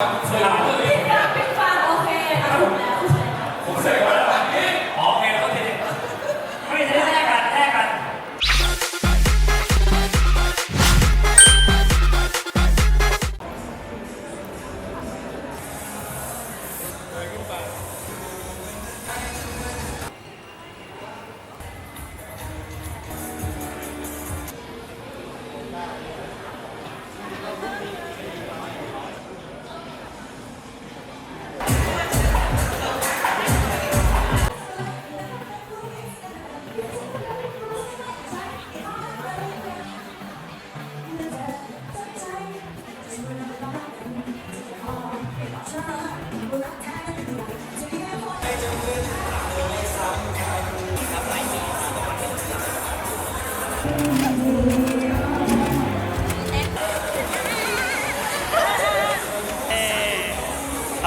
ปิดฟังโอเคอะถูกแล้วผมเสกมา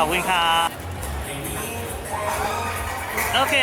ขอบคุณครับ โอเค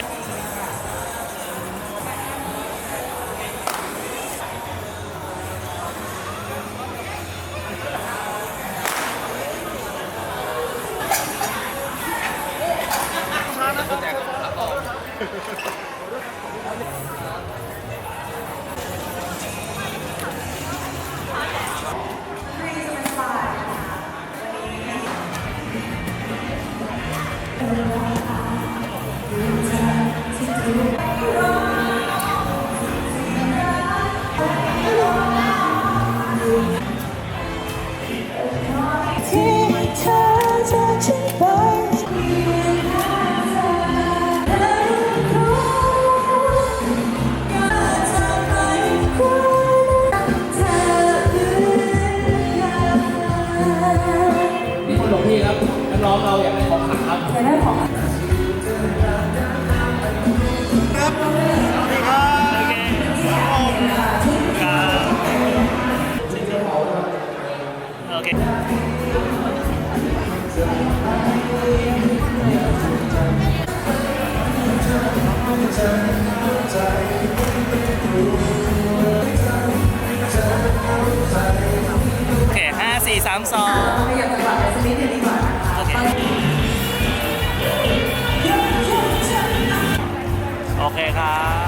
หลวงพี่ครับนักร้องเราอยากได้ของขังครับของโอเคครับโอเคโอเคห้าสี่สามสองขยับจังหวะไปสักนิดหนึง คครับ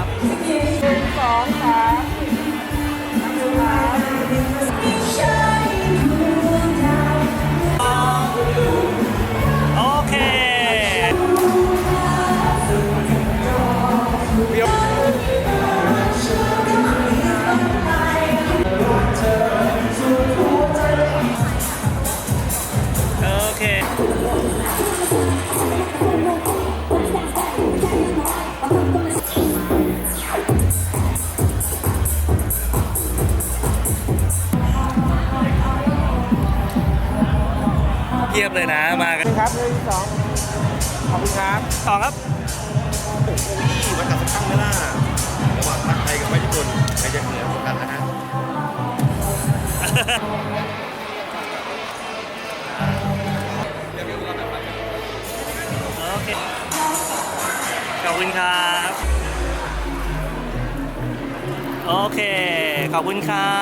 อบคุณครั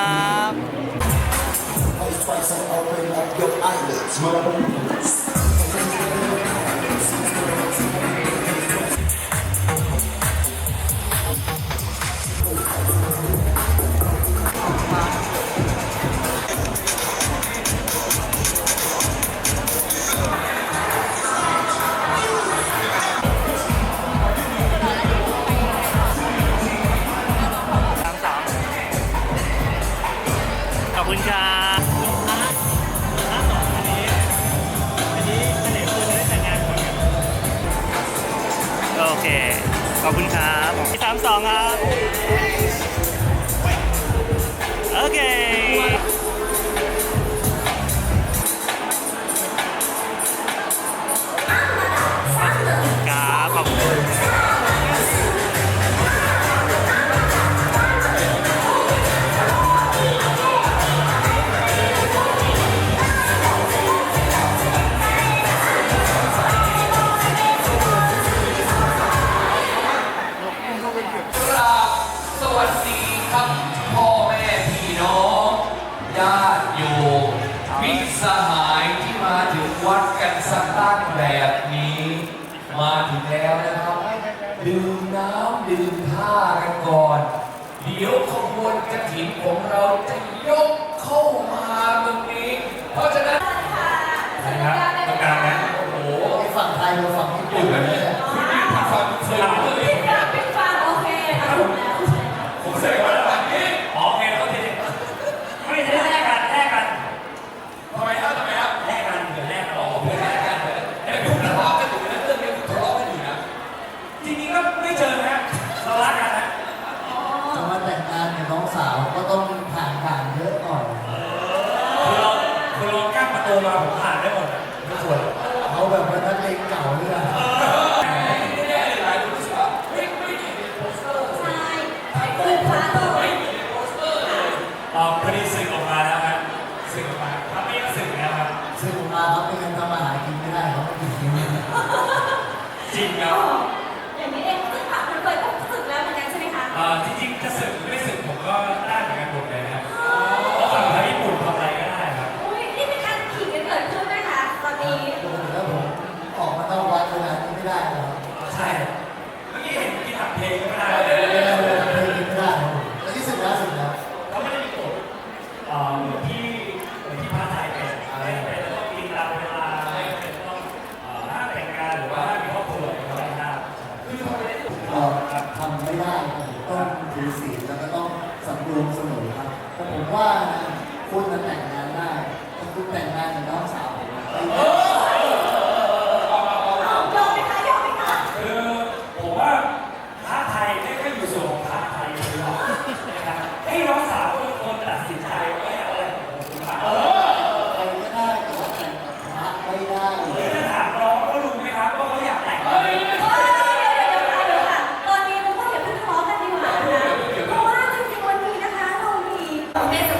บ โอเค ขอบคุณครับสามสองครับ โอเค ทีของเราจะ คนรอกั้นประตูมาผมผ่านได้หมดทุกคน เขาแบบว่านักเลงเก่าเนี่ย Entonces,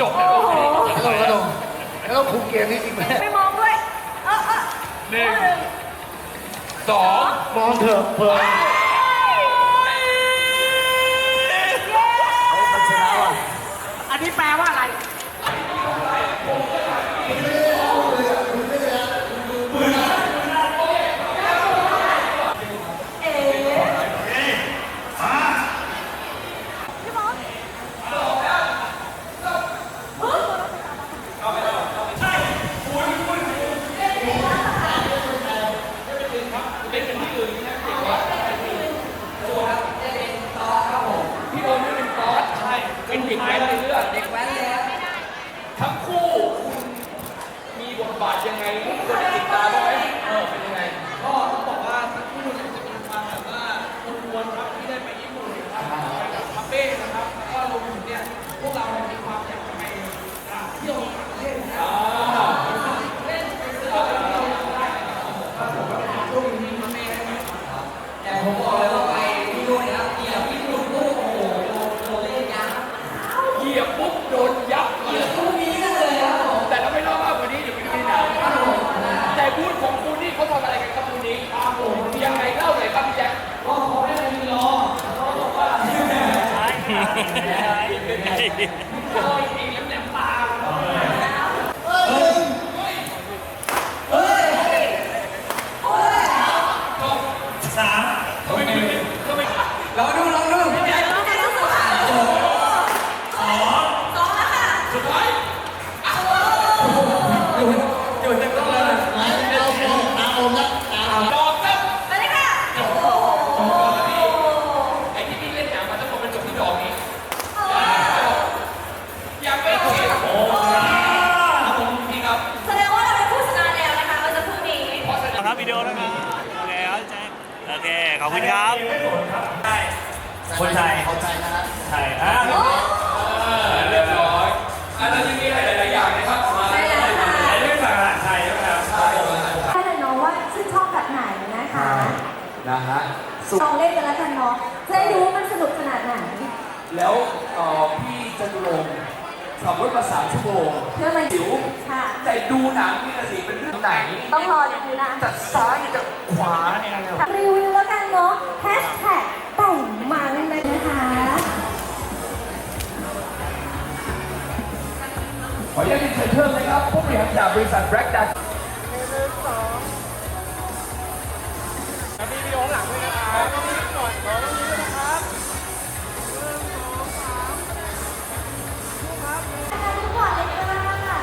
จบแล้วแล้วเราก็งแล้วเราคุมเกมนี้อีกไหมไม่มองด้วย เออเอหนึ่งสองมองเถอะเพิ่มอันนี้แปลว่าอะไร เป็นเด็กแว้นในเรื่องเด็กแว้นแล้วทั้งคู่คุณมีบทบาทยังไงคนได้ติดตามบ้างไหมเออเป็นยังไงก็ต้องบอกว่าทั้งคู่เนี่ยจะมีความแบบว่าวนวนครับที่ได้ไปญี่ปุ่นครับไปกับคาเฟ่นะครับแล้วก็รวมถึงเนี่ยพวกเราเนี่ยมีความอยากจะไปอ่าเที่ยวต่างประเทศนะครับเล่นไปซื้ออะไรที่เราได้นะครับผมก็เป็นช่วงนี้คาเฟ่ได้ไหมแต่ผมบอกเลยว่าไปที่นู่นนะครับเกี่ยวญี่ปุ่นโอ้โหโดนโดนเล่นยับ เหยียบปุ๊บโดนยับเหยียบ พรุ่งนี้นั่นเลยครับผม แต่ถ้าไม่เล่ามากกว่านี้เดี๋ยวไปดูในหนังแต่บูธของคุณนี่เขาทำอะไรกันครับบูธนี้ครับผมยังไงเล่าหน่อยครับพี่แจ๊ค ก็ขอให้มันมีรอเขาบอกว่า เอาจริงๆแล้วแหลมตา สาม ไม่ไม่ไม่ก็ไม่ ลองดูลองดู เดี๋ยวเราจะต้องสองสองสองแล้วค่ะ สุดท้าย จุดเต็มต้องเลย เอาโมตาอมละตาอม ดอกครับ ไปเลยค่ะ ไอ้ที่พี่เล่นหนังมาทั้งหมดมันจบที่ดอกนี้อยากเป็นเกมโอ้ครับผมพี่ครับ แสดงว่าเราเป็นผู้ชนะแล้วนะคะเมื่อสักครู่นี้ เพราะฉะนั้น ครับวิดีโอแล้วครับโอเคครับแจ็คโอเค ขอบคุณครับคนไทยเข้าใจนะฮะไทยอะโอ้เรียบร้อยอันนั้นยังมีหลายๆอย่างนะครับมาใช่แล้วค่ะไอ้เรื่องสั่งอาหารไทยนะครับถ้าแต่น้องว่าชื่นชอบแบบไหนนะคะนะฮะลองเล่นกันแล้วกันเนาะจะได้รู้ว่ามันสนุกขนาดไหนแล้วเอ่อพี่จตุรงค์ขับรถมาสามชั่วโมงเพื่อมาหิวค่ะแต่ดูหนังนี่นะสิเป็นเรื่องไหน ต้องรอดูนะจากซ้ายจากขวาเนี่ย พิ่มนะครับ ผู้บริหารจากบริษัทแบล็กดักมีวิดีโอหลังด้วยนะครับต้องรีบหน่อยขอต้องรีบด้วยนะครับทุกคนเลยค่ะ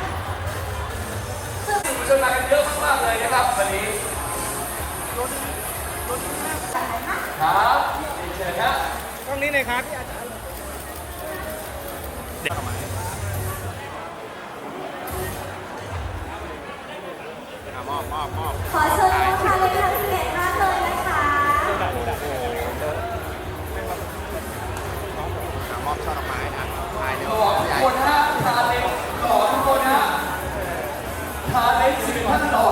ชนมากันเยอะมากๆเลยนะครับวันนี้ครับเชิญครับตรงนี้เลยครับ มอบมอบขอเชิญน้องชาเลยทั้งสิบเอ็ดท่านเลยนะคะมอบช่อดอกไม้นะถ่ายหล่อทุกคนนะทาเล็บหล่อทุกคนนะทาเล็บสิบท่านหล่อ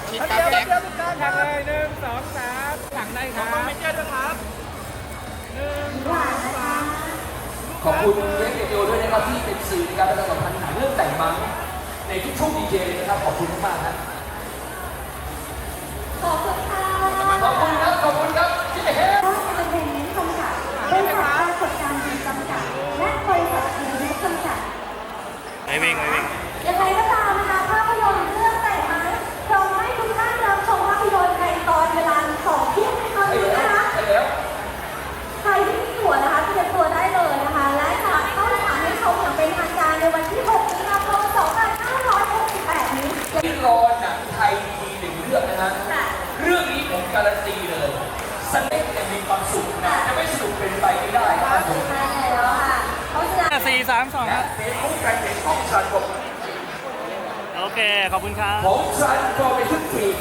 คแจ็คชิดเดี๋ยวเดี๋ยวเดี๋ยวทุกท่านแท็กเลยหนึ่งสองสามหลังได้ครับขอกล้องไม่เจอด้วยครับหนึ่งหวานนะคะขอบคุณเรดโอด้วยนะครับที่เป็นสื่อในการประชาสัมพันธ์หนังเรื่องแต่งมังในทุกช่วงดีเจเลยนะครับขอบคุณมากๆครับขอบคุณค่ะขอบคุณครับขอบคุณครับที่เฮ้ร้านเอนเตอร์เขอบคุณครับ ผมสันโปรเมชั่นทีม